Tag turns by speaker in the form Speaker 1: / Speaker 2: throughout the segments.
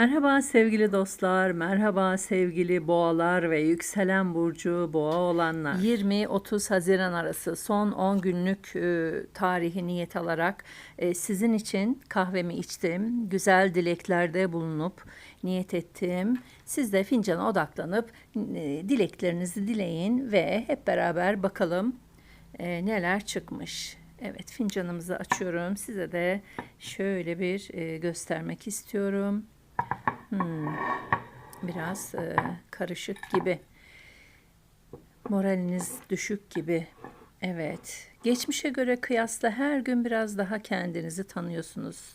Speaker 1: Merhaba sevgili dostlar, merhaba sevgili boğalar ve yükselen burcu boğa olanlar. 20-30 Haziran arası son 10 günlük e, tarihi niyet alarak e, sizin için kahvemi içtim, güzel dileklerde bulunup niyet ettim. Siz de fincana odaklanıp e, dileklerinizi dileyin ve hep beraber bakalım e, neler çıkmış. Evet fincanımızı açıyorum. Size de şöyle bir e, göstermek istiyorum. Hmm, biraz e, karışık gibi. Moraliniz düşük gibi. Evet. Geçmişe göre kıyasla her gün biraz daha kendinizi tanıyorsunuz.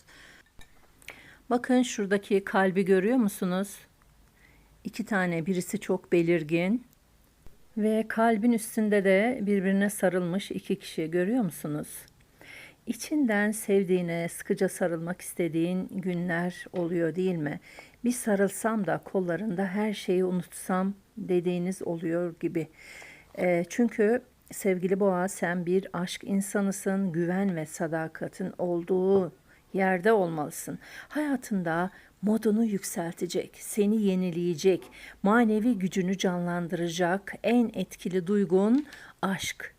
Speaker 1: Bakın şuradaki kalbi görüyor musunuz? İki tane birisi çok belirgin ve kalbin üstünde de birbirine sarılmış iki kişi görüyor musunuz? İçinden sevdiğine sıkıca sarılmak istediğin günler oluyor değil mi? Bir sarılsam da kollarında her şeyi unutsam dediğiniz oluyor gibi. E, çünkü sevgili boğa sen bir aşk insanısın, güven ve sadakatin olduğu yerde olmalısın. Hayatında modunu yükseltecek, seni yenileyecek, manevi gücünü canlandıracak en etkili duygun aşk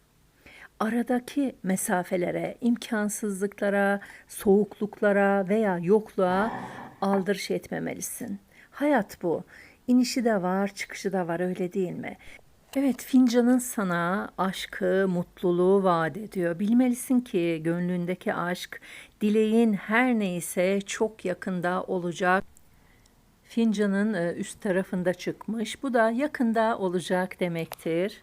Speaker 1: aradaki mesafelere, imkansızlıklara, soğukluklara veya yokluğa aldırış etmemelisin. Hayat bu. İnişi de var, çıkışı da var öyle değil mi? Evet, fincanın sana aşkı, mutluluğu vaat ediyor. Bilmelisin ki gönlündeki aşk, dileğin her neyse çok yakında olacak. Fincanın e, üst tarafında çıkmış. Bu da yakında olacak demektir.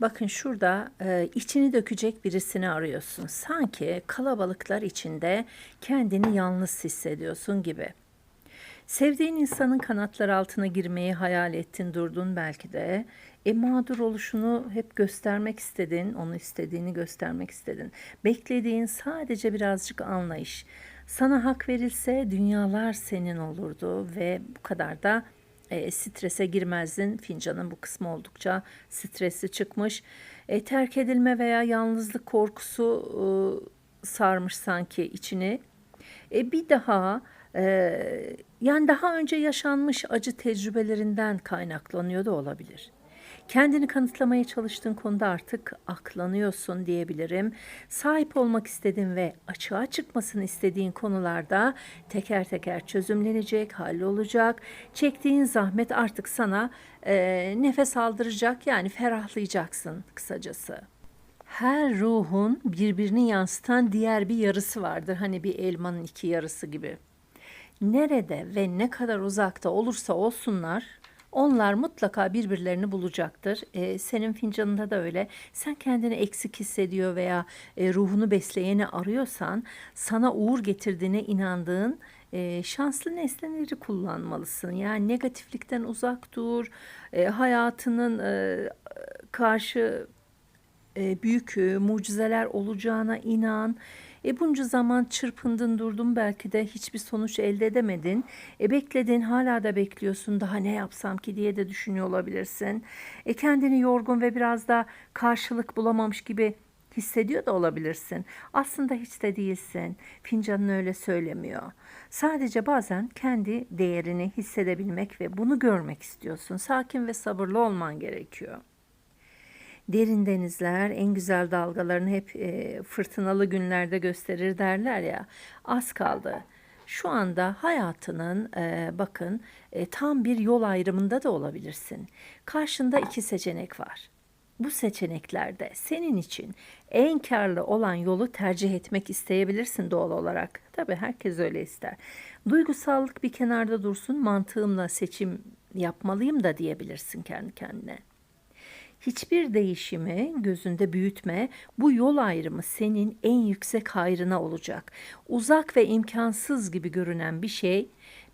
Speaker 1: Bakın şurada e, içini dökecek birisini arıyorsun. Sanki kalabalıklar içinde kendini yalnız hissediyorsun gibi. Sevdiğin insanın kanatları altına girmeyi hayal ettin durdun belki de. E mağdur oluşunu hep göstermek istedin, onu istediğini göstermek istedin. Beklediğin sadece birazcık anlayış. Sana hak verilse dünyalar senin olurdu ve bu kadar da e, strese girmezdin. Fincanın bu kısmı oldukça stresli çıkmış. E, terk edilme veya yalnızlık korkusu e, sarmış sanki içini. E, bir daha e, yani daha önce yaşanmış acı tecrübelerinden kaynaklanıyor da olabilir. Kendini kanıtlamaya çalıştığın konuda artık aklanıyorsun diyebilirim. Sahip olmak istediğin ve açığa çıkmasını istediğin konularda teker teker çözümlenecek, hallolacak. Çektiğin zahmet artık sana e, nefes aldıracak yani ferahlayacaksın kısacası her ruhun birbirini yansıtan diğer bir yarısı vardır. Hani bir elmanın iki yarısı gibi. Nerede ve ne kadar uzakta olursa olsunlar onlar mutlaka birbirlerini bulacaktır. E, senin fincanında da öyle. Sen kendini eksik hissediyor veya e, ruhunu besleyeni arıyorsan sana uğur getirdiğine inandığın e, şanslı nesneleri kullanmalısın. Yani negatiflikten uzak dur. E, hayatının e, karşı e, büyük e, mucizeler olacağına inan. E bunca zaman çırpındın durdun belki de hiçbir sonuç elde edemedin. E bekledin hala da bekliyorsun daha ne yapsam ki diye de düşünüyor olabilirsin. E kendini yorgun ve biraz da karşılık bulamamış gibi hissediyor da olabilirsin. Aslında hiç de değilsin. Fincanın öyle söylemiyor. Sadece bazen kendi değerini hissedebilmek ve bunu görmek istiyorsun. Sakin ve sabırlı olman gerekiyor. Derin denizler en güzel dalgalarını hep e, fırtınalı günlerde gösterir derler ya. Az kaldı. Şu anda hayatının e, bakın e, tam bir yol ayrımında da olabilirsin. Karşında iki seçenek var. Bu seçeneklerde senin için en karlı olan yolu tercih etmek isteyebilirsin doğal olarak. Tabii herkes öyle ister. Duygusallık bir kenarda dursun, mantığımla seçim yapmalıyım da diyebilirsin kendi kendine. Hiçbir değişimi gözünde büyütme. Bu yol ayrımı senin en yüksek hayrına olacak. Uzak ve imkansız gibi görünen bir şey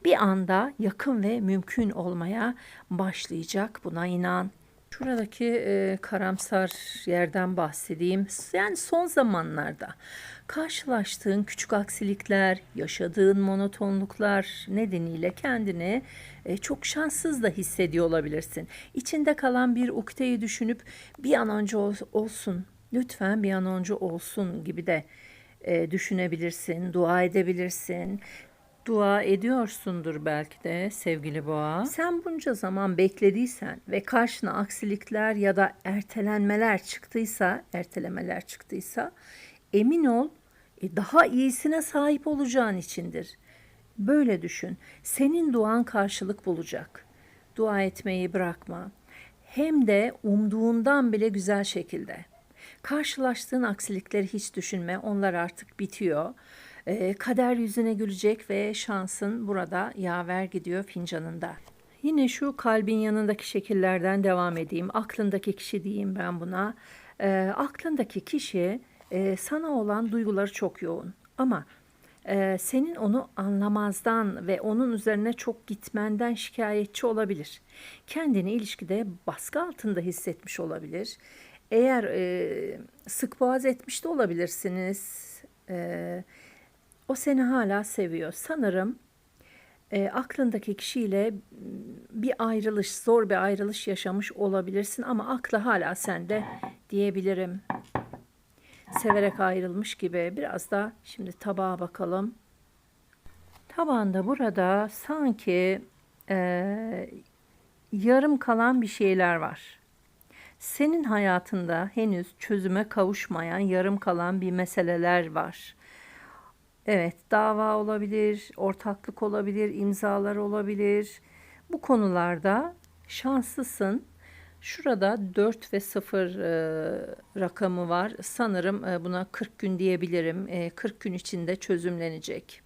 Speaker 1: bir anda yakın ve mümkün olmaya başlayacak. Buna inan. Şuradaki e, karamsar yerden bahsedeyim. Yani son zamanlarda karşılaştığın küçük aksilikler, yaşadığın monotonluklar nedeniyle kendini e, çok şanssız da hissediyor olabilirsin. İçinde kalan bir ukteyi düşünüp bir an önce ol, olsun, lütfen bir an önce olsun gibi de e, düşünebilirsin, dua edebilirsin. Dua ediyorsundur belki de sevgili boğa. Sen bunca zaman beklediysen ve karşına aksilikler ya da ertelenmeler çıktıysa, ertelemeler çıktıysa emin ol e, daha iyisine sahip olacağın içindir. Böyle düşün. Senin duan karşılık bulacak. Dua etmeyi bırakma. Hem de umduğundan bile güzel şekilde. Karşılaştığın aksilikleri hiç düşünme. Onlar artık bitiyor. Ee, kader yüzüne gülecek ve şansın burada yaver gidiyor fincanında. Yine şu kalbin yanındaki şekillerden devam edeyim. Aklındaki kişi diyeyim ben buna. Ee, aklındaki kişi e, sana olan duyguları çok yoğun. Ama e, senin onu anlamazdan ve onun üzerine çok gitmenden şikayetçi olabilir. Kendini ilişkide baskı altında hissetmiş olabilir. Eğer e, sık boğaz etmiş de olabilirsiniz. E, o seni hala seviyor. Sanırım e, aklındaki kişiyle bir ayrılış, zor bir ayrılış yaşamış olabilirsin ama aklı hala sende diyebilirim. Severek ayrılmış gibi. Biraz da şimdi tabağa bakalım. Tabağında burada sanki e, yarım kalan bir şeyler var. Senin hayatında henüz çözüme kavuşmayan yarım kalan bir meseleler var. Evet, dava olabilir, ortaklık olabilir, imzalar olabilir. Bu konularda şanslısın. Şurada 4 ve 0 e, rakamı var. Sanırım e, buna 40 gün diyebilirim. E, 40 gün içinde çözümlenecek.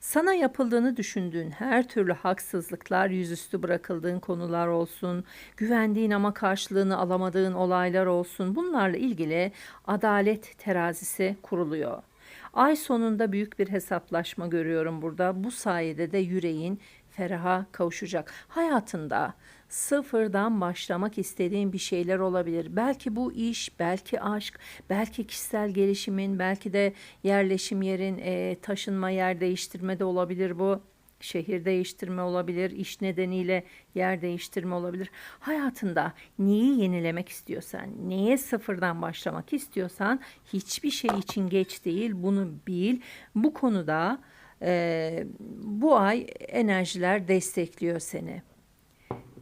Speaker 1: Sana yapıldığını düşündüğün her türlü haksızlıklar, yüzüstü bırakıldığın konular olsun, güvendiğin ama karşılığını alamadığın olaylar olsun, bunlarla ilgili adalet terazisi kuruluyor. Ay sonunda büyük bir hesaplaşma görüyorum burada. Bu sayede de yüreğin feraha kavuşacak. Hayatında sıfırdan başlamak istediğin bir şeyler olabilir. Belki bu iş, belki aşk, belki kişisel gelişimin, belki de yerleşim yerin, taşınma, yer değiştirme de olabilir bu. Şehir değiştirme olabilir, iş nedeniyle yer değiştirme olabilir. Hayatında neyi yenilemek istiyorsan, neye sıfırdan başlamak istiyorsan hiçbir şey için geç değil. Bunu bil. Bu konuda e, bu ay enerjiler destekliyor seni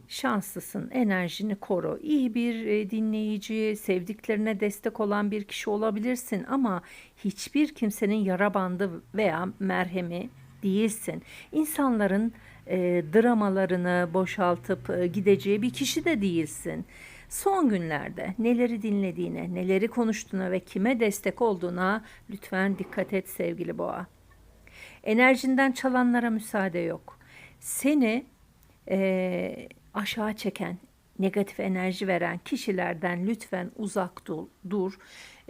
Speaker 1: şanslısın. Enerjini koru. İyi bir e, dinleyici, sevdiklerine destek olan bir kişi olabilirsin ama hiçbir kimsenin yara bandı veya merhemi değilsin. İnsanların e, dramalarını boşaltıp e, gideceği bir kişi de değilsin. Son günlerde neleri dinlediğine, neleri konuştuğuna ve kime destek olduğuna lütfen dikkat et sevgili boğa. Enerjinden çalanlara müsaade yok. Seni e, aşağı çeken, negatif enerji veren kişilerden lütfen uzak dur. dur.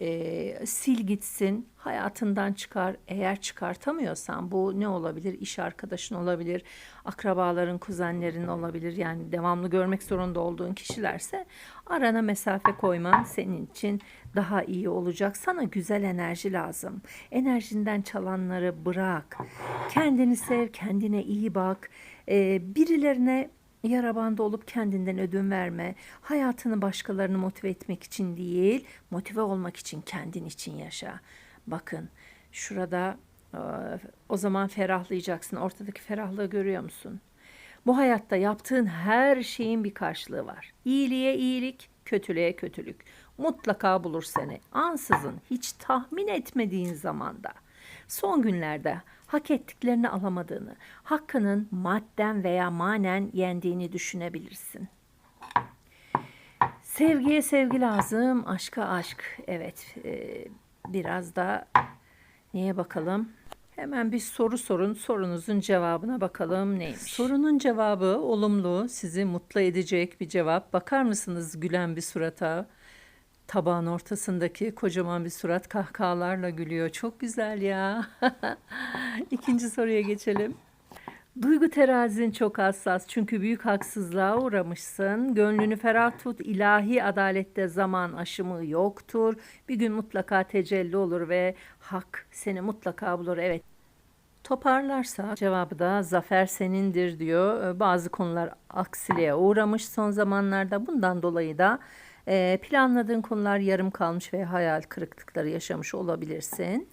Speaker 1: E, sil gitsin, hayatından çıkar. Eğer çıkartamıyorsan bu ne olabilir? İş arkadaşın olabilir, akrabaların, kuzenlerin olabilir. Yani devamlı görmek zorunda olduğun kişilerse arana mesafe koyman senin için daha iyi olacak. Sana güzel enerji lazım. Enerjinden çalanları bırak. Kendini sev, kendine iyi bak. E, birilerine yara bandı olup kendinden ödün verme. Hayatını başkalarını motive etmek için değil, motive olmak için kendin için yaşa. Bakın şurada o zaman ferahlayacaksın. Ortadaki ferahlığı görüyor musun? Bu hayatta yaptığın her şeyin bir karşılığı var. İyiliğe iyilik, kötülüğe kötülük. Mutlaka bulur seni. Ansızın, hiç tahmin etmediğin zamanda. Son günlerde hak ettiklerini alamadığını, hakkının madden veya manen yendiğini düşünebilirsin. Sevgiye sevgi lazım, aşka aşk. Evet, e, biraz da neye bakalım? Hemen bir soru sorun, sorunuzun cevabına bakalım neymiş? Sorunun cevabı olumlu, sizi mutlu edecek bir cevap. Bakar mısınız gülen bir surata? Tabağın ortasındaki kocaman bir surat kahkahalarla gülüyor. Çok güzel ya. İkinci soruya geçelim. Duygu terazin çok hassas çünkü büyük haksızlığa uğramışsın. Gönlünü ferah tut. ilahi adalette zaman aşımı yoktur. Bir gün mutlaka tecelli olur ve hak seni mutlaka bulur. Evet. Toparlarsa cevabı da zafer senindir diyor. Bazı konular aksiliğe uğramış son zamanlarda. Bundan dolayı da planladığın konular yarım kalmış ve hayal kırıklıkları yaşamış olabilirsin.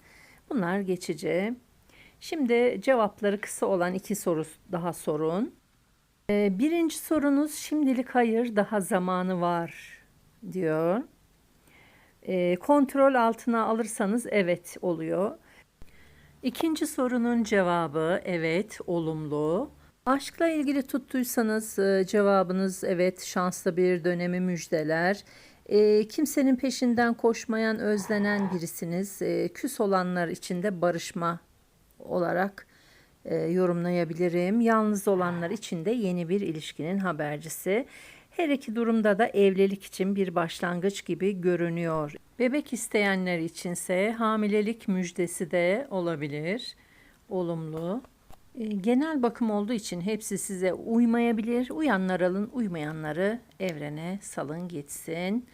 Speaker 1: Bunlar geçici. Şimdi cevapları kısa olan iki soru daha sorun. Ee, birinci sorunuz şimdilik hayır daha zamanı var diyor. Ee, kontrol altına alırsanız evet oluyor. İkinci sorunun cevabı evet olumlu. Aşkla ilgili tuttuysanız e, cevabınız evet şanslı bir dönemi müjdeler. E, kimsenin peşinden koşmayan özlenen birisiniz. E, küs olanlar için de barışma olarak e, yorumlayabilirim. Yalnız olanlar için de yeni bir ilişkinin habercisi. Her iki durumda da evlilik için bir başlangıç gibi görünüyor. Bebek isteyenler içinse hamilelik müjdesi de olabilir. Olumlu. E, Genel bakım olduğu için hepsi size uymayabilir. Uyanlar alın, uymayanları evrene salın gitsin.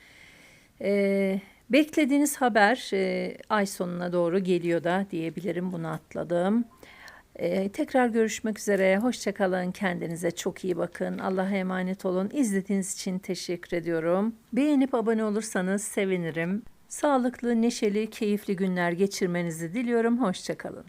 Speaker 1: E, beklediğiniz haber e, ay sonuna doğru geliyor da diyebilirim. Bunu atladım. E, tekrar görüşmek üzere. Hoşçakalın. Kendinize çok iyi bakın. Allah'a emanet olun. İzlediğiniz için teşekkür ediyorum. Beğenip abone olursanız sevinirim. Sağlıklı, neşeli, keyifli günler geçirmenizi diliyorum. Hoşçakalın.